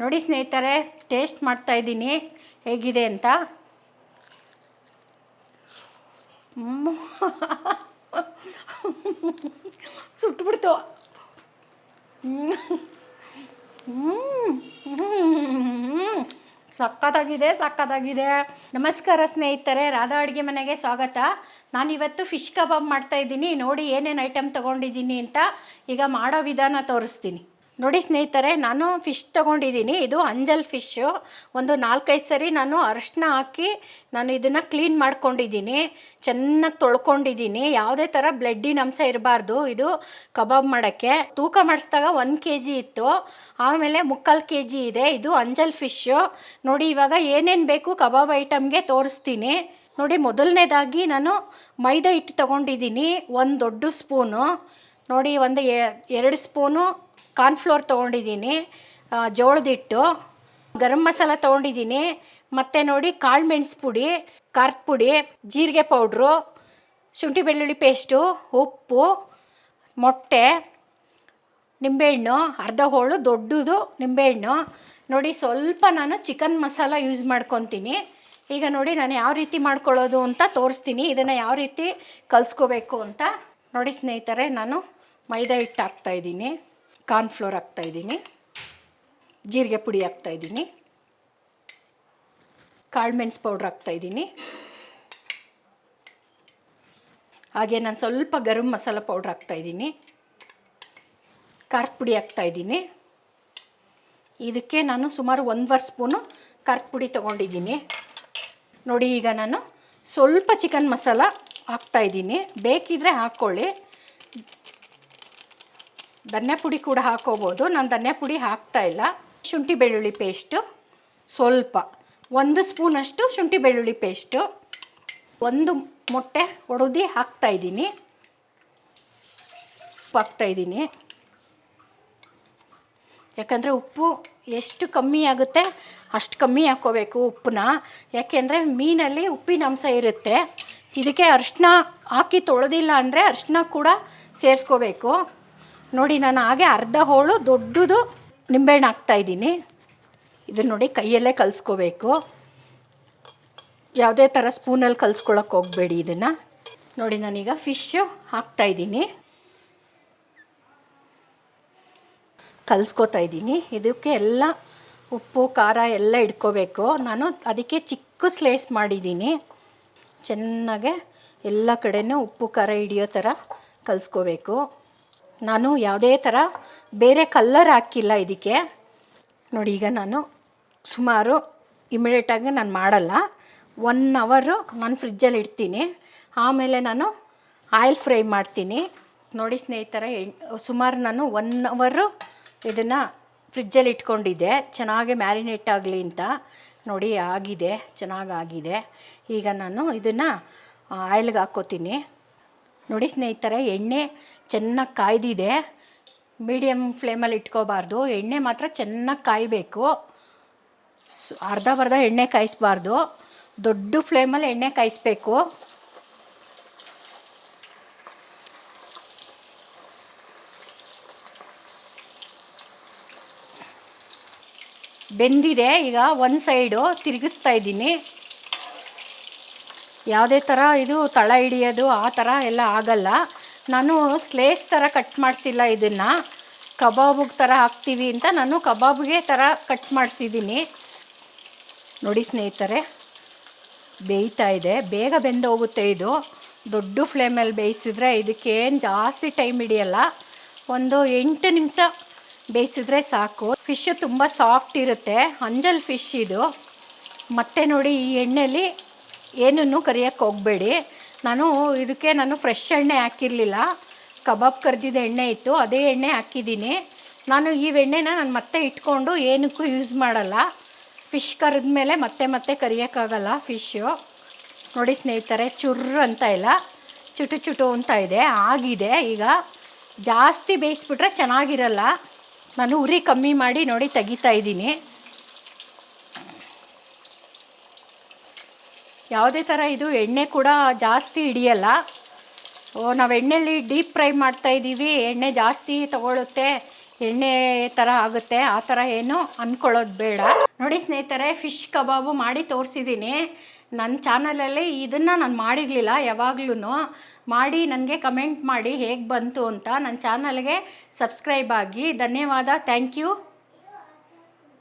ನೋಡಿ ಸ್ನೇಹಿತರೆ ಟೇಸ್ಟ್ ಮಾಡ್ತಾ ಇದ್ದೀನಿ. ಹೇಗಿದೆ ಅಂತ. ಸುಟ್ಬಿಡ್ತು. ಸಕ್ಕತ್ತಾಗಿದೆ ಸಕ್ಕತ್ತಾಗಿದೆ ನಮಸ್ಕಾರ ಸ್ನೇಹಿತರೆ, ರಾಧಾ ಅಡುಗೆ ಮನೆಗೆ ಸ್ವಾಗತ. ನಾನಿವತ್ತು ಫಿಶ್ ಕಬಾಬ್ ಮಾಡ್ತಾ ಇದ್ದೀನಿ. ನೋಡಿ ಏನೇನು ಐಟಮ್ ತೊಗೊಂಡಿದ್ದೀನಿ ಅಂತ ಈಗ ಮಾಡೋ ವಿಧಾನ ತೋರಿಸ್ತೀನಿ. ನೋಡಿ ಸ್ನೇಹಿತರೆ, ನಾನು ಫಿಶ್ ತೊಗೊಂಡಿದ್ದೀನಿ. ಇದು ಅಂಜಲ್ ಫಿಶ್ಶು ಒಂದು ನಾಲ್ಕೈದು ಸರಿ ನಾನು ಅರಿಶಿನ ಹಾಕಿ ನಾನು ಇದನ್ನು ಕ್ಲೀನ್ ಮಾಡ್ಕೊಂಡಿದ್ದೀನಿ. ಚೆನ್ನಾಗಿ ತೊಳ್ಕೊಂಡಿದ್ದೀನಿ. ಯಾವುದೇ ಥರ ಬ್ಲಡ್ಡಿನ ಅಂಶ ಇರಬಾರ್ದು. ಇದು ಕಬಾಬ್ ಮಾಡೋಕ್ಕೆ. ತೂಕ ಮಾಡಿಸಿದಾಗ ಒಂದು ಕೆ ಜಿ ಇತ್ತು. ಆಮೇಲೆ ಮುಕ್ಕಾಲು ಕೆ ಜಿ ಇದೆ. ಇದು ಅಂಜಲ್ ಫಿಶ್ಶು ನೋಡಿ, ಇವಾಗ ಏನೇನು ಬೇಕು ಕಬಾಬ್ ಐಟಮ್ಗೆ ತೋರಿಸ್ತೀನಿ. ನೋಡಿ, ಮೊದಲನೇದಾಗಿ ನಾನು ಮೈದಾ ಹಿಟ್ಟು ತೊಗೊಂಡಿದ್ದೀನಿ. ಒಂದು ದೊಡ್ಡ ಸ್ಪೂನು ನೋಡಿ, ಒಂದು ಎರಡು ಸ್ಪೂನು ಕಾರ್ನ್ಫ್ಲೋರ್ ತೊಗೊಂಡಿದ್ದೀನಿ ಜೋಳದ ಹಿಟ್ಟು ಗರಂ ಮಸಾಲ ತೊಗೊಂಡಿದ್ದೀನಿ, ಮತ್ತು ನೋಡಿ ಕಾಳು ಮೆಣಸು ಪುಡಿ, ಖಾರದ ಪುಡಿ, ಜೀರಿಗೆ ಪೌಡ್ರು, ಶುಂಠಿ ಬೆಳ್ಳುಳ್ಳಿ ಪೇಸ್ಟು, ಉಪ್ಪು, ಮೊಟ್ಟೆ, ನಿಂಬೆಹಣ್ಣು, ಅರ್ಧ ಹೋಳು ದೊಡ್ಡದು ನಿಂಬೆಹಣ್ಣು. ನೋಡಿ ಸ್ವಲ್ಪ ನಾನು ಚಿಕನ್ ಮಸಾಲ ಯೂಸ್ ಮಾಡ್ಕೊತೀನಿ. ಈಗ ನೋಡಿ ನಾನು ಯಾವ ರೀತಿ ಮಾಡ್ಕೊಳ್ಳೋದು ಅಂತ ತೋರಿಸ್ತೀನಿ. ಇದನ್ನು ಯಾವ ರೀತಿ ಕಲಿಸ್ಕೋಬೇಕು ಅಂತ ನೋಡಿ ಸ್ನೇಹಿತರೆ, ನಾನು ಮೈದಾ ಹಿಟ್ಟು ಹಾಕ್ತಾಯಿದ್ದೀನಿ ಕಾರ್ನ್ಫ್ಲೋರ್ ಹಾಕ್ತಾಯಿದ್ದೀನಿ ಜೀರಿಗೆ ಪುಡಿ ಹಾಕ್ತಾಯಿದ್ದೀನಿ ಕಾಳು ಮೆಣಸು ಪೌಡ್ರ್ ಹಾಕ್ತಾಯಿದ್ದೀನಿ ಹಾಗೆ ನಾನು ಸ್ವಲ್ಪ ಗರಂ ಮಸಾಲ ಪೌಡ್ರ್ ಹಾಕ್ತಾಯಿದ್ದೀನಿ ಖಾರದ ಪುಡಿ ಹಾಕ್ತಾಯಿದ್ದೀನಿ ಇದಕ್ಕೆ ನಾನು ಸುಮಾರು ಒಂದುವರೆ ಸ್ಪೂನು ಖಾರದ ಪುಡಿ ತೊಗೊಂಡಿದ್ದೀನಿ. ನೋಡಿ ಈಗ ನಾನು ಸ್ವಲ್ಪ ಚಿಕನ್ ಮಸಾಲ ಹಾಕ್ತಾಯಿದ್ದೀನಿ ಬೇಕಿದ್ರೆ ಹಾಕ್ಕೊಳ್ಳಿ ಧನ್ಯ ಪುಡಿ ಕೂಡ ಹಾಕೋಬೋದು. ನಾನು ಧನ್ಯ ಪುಡಿ ಹಾಕ್ತಾ ಇಲ್ಲ. ಶುಂಠಿ ಬೆಳ್ಳುಳ್ಳಿ ಪೇಸ್ಟು. ಸ್ವಲ್ಪ. ಒಂದು ಸ್ಪೂನಷ್ಟು ಶುಂಠಿ ಬೆಳ್ಳುಳ್ಳಿ ಪೇಸ್ಟು. ಒಂದು ಮೊಟ್ಟೆ ಒಡೆದು ಹಾಕ್ತಾಯಿದ್ದೀನಿ ಉಪ್ಪು ಹಾಕ್ತಾಯಿದ್ದೀನಿ ಯಾಕಂದರೆ ಉಪ್ಪು ಎಷ್ಟು ಕಮ್ಮಿ ಆಗುತ್ತೆ, ಅಷ್ಟು ಕಮ್ಮಿ ಹಾಕ್ಕೋಬೇಕು ಉಪ್ಪನ್ನ. ಯಾಕೆಂದರೆ ಮೀನಲ್ಲಿ ಉಪ್ಪಿನ ಅಂಶ ಇರುತ್ತೆ. ಇದಕ್ಕೆ ಅರಿಶಿನ ಹಾಕಿ ತೊಳೆದಿಲ್ಲ ಅಂದರೆ ಅರಿಶಿನ ಕೂಡ ಸೇರಿಸ್ಕೋಬೇಕು. ನೋಡಿ, ನಾನು ಹಾಗೆ ಅರ್ಧ ಹೋಳು ದೊಡ್ಡದು ನಿಂಬೆಹಣ್ಣು ಹಾಕ್ತಾಯಿದ್ದೀನಿ ಇದನ್ನ ನೋಡಿ ಕೈಯಲ್ಲೇ ಕಲಿಸ್ಕೋಬೇಕು. ಯಾವುದೇ ಥರ ಸ್ಪೂನಲ್ಲಿ ಕಲಿಸ್ಕೊಳಕ್ಕೆ ಹೋಗಬೇಡಿ ಇದನ್ನು. ನೋಡಿ, ನಾನೀಗ ಫಿಶ್ಶು ಹಾಕ್ತಾಯಿದ್ದೀನಿ ಕಲಿಸ್ಕೋತಾ ಇದ್ದೀನಿ. ಇದಕ್ಕೆ ಎಲ್ಲ ಉಪ್ಪು, ಖಾರ ಎಲ್ಲ ಇಟ್ಕೋಬೇಕು. ನಾನು ಅದಕ್ಕೆ ಚಿಕ್ಕ ಸ್ಲೇಸ್ ಮಾಡಿದ್ದೀನಿ. ಚೆನ್ನಾಗೆ ಎಲ್ಲ ಕಡೆಯೂ ಉಪ್ಪು, ಖಾರ ಹಿಡಿಯೋ ಥರ ಕಲಿಸ್ಕೋಬೇಕು. ನಾನು ಯಾವುದೇ ಥರ ಬೇರೆ ಕಲ್ಲರ್ ಹಾಕಿಲ್ಲ ಇದಕ್ಕೆ. ನೋಡಿ, ಈಗ ನಾನು ಸುಮಾರು ಇಮಿಡಿಯೇಟಾಗಿ ನಾನು ಮಾಡಲ್ಲ. ಒನ್ ಅವರು ನಾನು ಫ್ರಿಜ್ಜಲ್ಲಿ ಇಡ್ತೀನಿ. ಆಮೇಲೆ ನಾನು ಆಯಿಲ್ ಫ್ರೈ ಮಾಡ್ತೀನಿ. ನೋಡಿ, ಸ್ನೇಹಿತರ, ಸುಮಾರು ನಾನು ಒನ್ ಅವರು ಇದನ್ನು ಫ್ರಿಜ್ಜಲ್ಲಿ ಇಟ್ಕೊಂಡಿದ್ದೆ. ಚೆನ್ನಾಗಿ ಮ್ಯಾರಿನೇಟ್ ಆಗಲಿ ಅಂತ. ನೋಡಿ, ಆಗಿದೆ, ಚೆನ್ನಾಗಾಗಿದೆ. ಈಗ ನಾನು ಇದನ್ನು ಆಯಿಲ್ಗೆ ಹಾಕ್ಕೋತೀನಿ ನೋಡಿ ಸ್ನೇಹಿತರೆ, ಎಣ್ಣೆ ಚೆನ್ನಾಗಿ ಕಾಯ್ದಿದೆ. ಮೀಡಿಯಮ್ ಫ್ಲೇಮಲ್ಲಿ ಇಟ್ಕೋಬಾರ್ದು. ಎಣ್ಣೆ ಮಾತ್ರ ಚೆನ್ನಾಗಿ ಕಾಯಬೇಕು. ಅರ್ಧ ಬರ್ಧ ಎಣ್ಣೆ ಕಾಯಿಸ್ಬಾರ್ದು. ದೊಡ್ಡ ಫ್ಲೇಮಲ್ಲಿ ಎಣ್ಣೆ ಕಾಯಿಸ್ಬೇಕು. ಬೆಂದಿದೆ. ಈಗ ಒಂದು ಸೈಡು ತಿರುಗಿಸ್ತಾ ಇದ್ದೀನಿ. ಯಾವುದೇ ಥರ ಇದು ತಳ ಹಿಡಿಯೋದು ಆ ಥರ ಎಲ್ಲ ಆಗಲ್ಲ. ನಾನು ಸ್ಲೇಸ್ ಥರ ಕಟ್ ಮಾಡಿಸಿಲ್ಲ ಇದನ್ನು. ಕಬಾಬಿಗೆ ಥರ ಹಾಕ್ತೀವಿ ಅಂತ ನಾನು ಕಬಾಬ್ಗೆ ಥರ ಕಟ್ ಮಾಡಿಸಿದ್ದೀನಿ. ನೋಡಿ ಸ್ನೇಹಿತರೆ, ಬೇಯ್ತಾ ಇದೆ. ಬೇಗ ಬೆಂದು ಹೋಗುತ್ತೆ ಇದು. ದೊಡ್ಡ ಫ್ಲೇಮಲ್ಲಿ ಬೇಯಿಸಿದ್ರೆ ಇದಕ್ಕೇನು ಜಾಸ್ತಿ ಟೈಮ್ ಹಿಡಿಯಲ್ಲ. ಒಂದು ಎಂಟು ನಿಮಿಷ ಬೇಯಿಸಿದ್ರೆ ಸಾಕು. ಫಿಶ್ಶು ತುಂಬ ಸಾಫ್ಟ್ ಇರುತ್ತೆ. ಅಂಜಲ್ ಫಿಶ್ ಇದು. ಮತ್ತೆ ನೋಡಿ ಈ ಎಣ್ಣೆಲಿ ಏನನ್ನು ಕರಿಯೋಕ್ಕೆ ಹೋಗಬೇಡಿ. ನಾನು ಇದಕ್ಕೆ ನಾನು ಫ್ರೆಶ್ ಎಣ್ಣೆ ಹಾಕಿರಲಿಲ್ಲ. ಕಬಾಬ್ ಕರೆದಿದ್ದ ಎಣ್ಣೆ ಇತ್ತು, ಅದೇ ಎಣ್ಣೆ ಹಾಕಿದ್ದೀನಿ. ನಾನು ಈ ಎಣ್ಣೆನ ನಾನು ಮತ್ತೆ ಇಟ್ಕೊಂಡು ಏನಕ್ಕೂ ಯೂಸ್ ಮಾಡಲ್ಲ. ಫಿಶ್ ಕರೆದ ಮೇಲೆ ಮತ್ತೆ ಮತ್ತೆ ಕರಿಯೋಕ್ಕಾಗಲ್ಲ ಫಿಶ್ಶು ನೋಡಿ ಸ್ನೇಹಿತರೆ, ಚುರ್ರು ಅಂತ ಇಲ್ಲ, ಚುಟು ಚುಟು ಅಂತ ಇದೆ, ಆಗಿದೆ ಈಗ. ಜಾಸ್ತಿ ಬೇಯಿಸ್ಬಿಟ್ರೆ ಚೆನ್ನಾಗಿರಲ್ಲ. ನಾನು ಉರಿ ಕಮ್ಮಿ ಮಾಡಿ ನೋಡಿ ತೆಗಿತಾ ಇದ್ದೀನಿ. ಯಾವುದೇ ಥರ ಇದು ಎಣ್ಣೆ ಕೂಡ ಜಾಸ್ತಿ ಹಿಡಿಯಲ್ಲ. ಓ, ನಾವು ಎಣ್ಣೆಯಲ್ಲಿ ಡೀಪ್ ಫ್ರೈ ಮಾಡ್ತಾ ಇದ್ದೀವಿ ಎಣ್ಣೆ ಜಾಸ್ತಿ ತಗೊಳುತ್ತೆ, ಎಣ್ಣೆ ಥರ ಆಗುತ್ತೆ. ಆ ಥರ ಏನು ಅಂದ್ಕೊಳ್ಳೋದು ಬೇಡ. ನೋಡಿ ಸ್ನೇಹಿತರೆ, ಫಿಶ್ ಕಬಾಬು ಮಾಡಿ ತೋರಿಸಿದ್ದೀನಿ ನನ್ನ ಚಾನಲಲ್ಲಿ ಇದನ್ನು ನಾನು ಮಾಡಿರಲಿಲ್ಲ ಯಾವಾಗ್ಲೂ ಮಾಡಿ ನನಗೆ ಕಮೆಂಟ್ ಮಾಡಿ ಹೇಗೆ ಬಂತು ಅಂತ ನನ್ನ ಚಾನಲ್ಗೆ ಸಬ್ಸ್ಕ್ರೈಬ್ ಆಗಿ. ಧನ್ಯವಾದ. Thank you.